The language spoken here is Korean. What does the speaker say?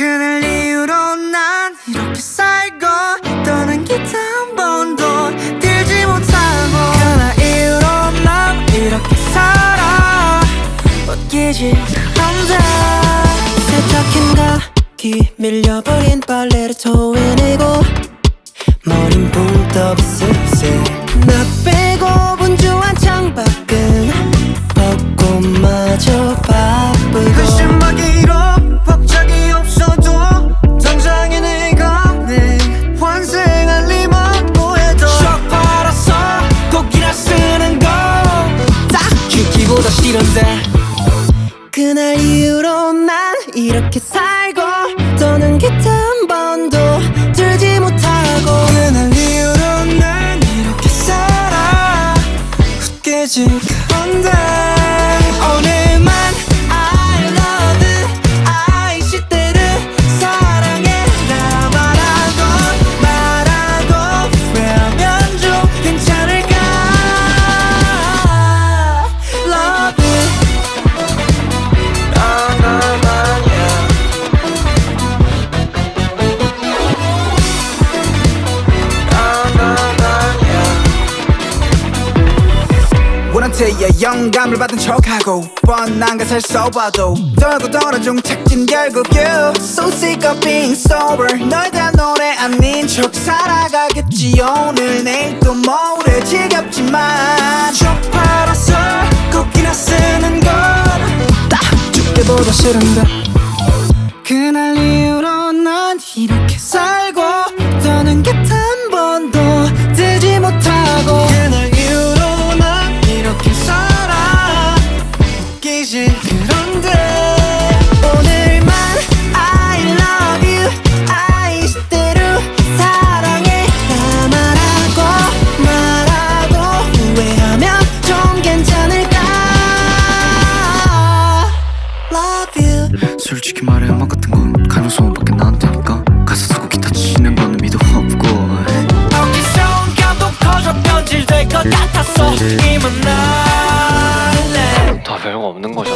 그날 이후로 난 이렇게 살고 떠난 기타 한 번도 들지 못하고 그날 이후로 난 이렇게 살아. 웃기지 않대 세탁힌 가기 밀려버린 빨래를 토해내고 머린 붕슬 그날 이후로 난 이렇게 살고 떠는 기타 한 번도 들지 못하고 그날 이후로 난 이렇게 살아. 웃기지 않대 원한테의 영감을 받은 척하고 뻔한 것을 써봐도 떨고 떨어중 착진 결국 you. So sick of being sober. 널 대한 노래 아닌 척 살아가겠지. 오늘 내일 또 모레 지겹지만. 척 팔아서 곡이나 쓰는 건딱 죽기보다 싫은데. 그날 이후로 난 이렇게 살 웃기지 그런데 오늘만 I love you. I 시대로 사랑해. 나 말하고 말하고 후회하면 좀 괜찮을까? Love you. 솔직히 말해 음악 같은 건가 없는 것이